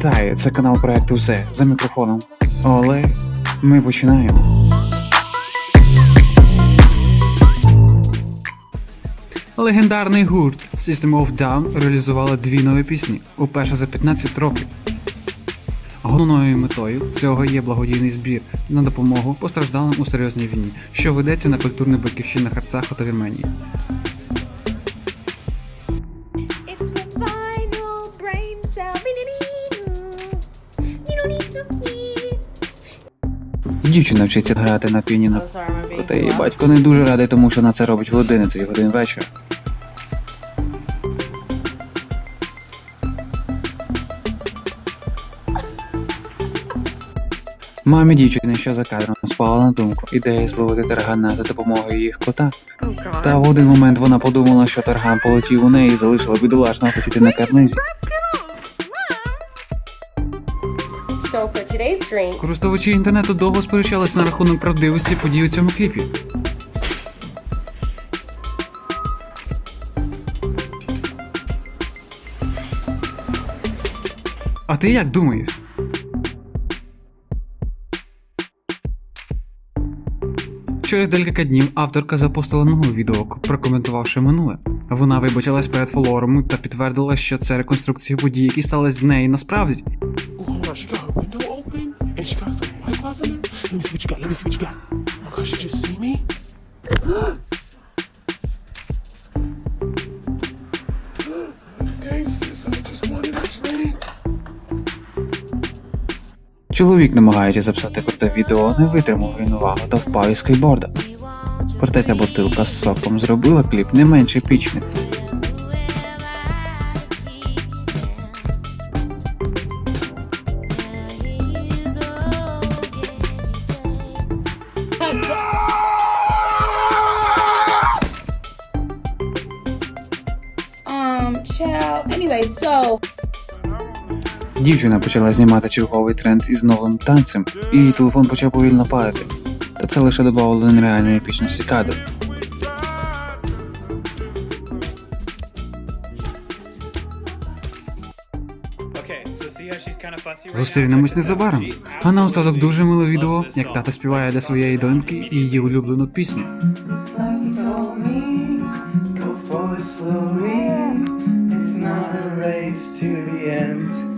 Вітаю, це канал проекту Зе за мікрофоном. Олег. Ми починаємо. Легендарний гурт System of Down реалізували дві нові пісні уперше за 15 років. Головною метою цього є благодійний збір на допомогу постраждалим у серйозній війні, що ведеться на культурних батьківщинах Арцаху та Вірменії. Дівчина вчиться грати на піаніно. Oh, Проте її батько не дуже радий, тому що вона це робить в 11 годин вечора. Мамі дівчини, що за кадром, спала на думку ідея зловити таргана за допомогою їх кота. Та в один момент вона подумала, що тарган полетів у неї і залишила бідолашного посіти на карнизі. So for today's drink, Користувачі інтернету довго сперечалися на рахунок правдивості подій у цьому кліпі. А ти як думаєш? Через декілька днів авторка запостила нову відео, прокоментувавши минуле. Вона вибачилась перед фолором та підтвердила, що це реконструкція подій, які сталися з нею насправді. And she got some white clouds in there. Let me see what you got. Let me see what you got. Oh my gosh, you just see me? Чоловік, намагаючись записати круте відео, не витримав рівновагу та впав із скейборда. Проте та бутилка з соком зробила кліп не менш епічним. Um, child. Anyway, so Дівчина почала знімати черговий тренд із новим танцем, і її телефон почав повільно падати. Та це лише додавало нереальної епічності кадру. Okay, Зустрінемось незабаром. А на остаток дуже миле відео, як тато співає для своєї доньки і її улюблену пісню. to the end.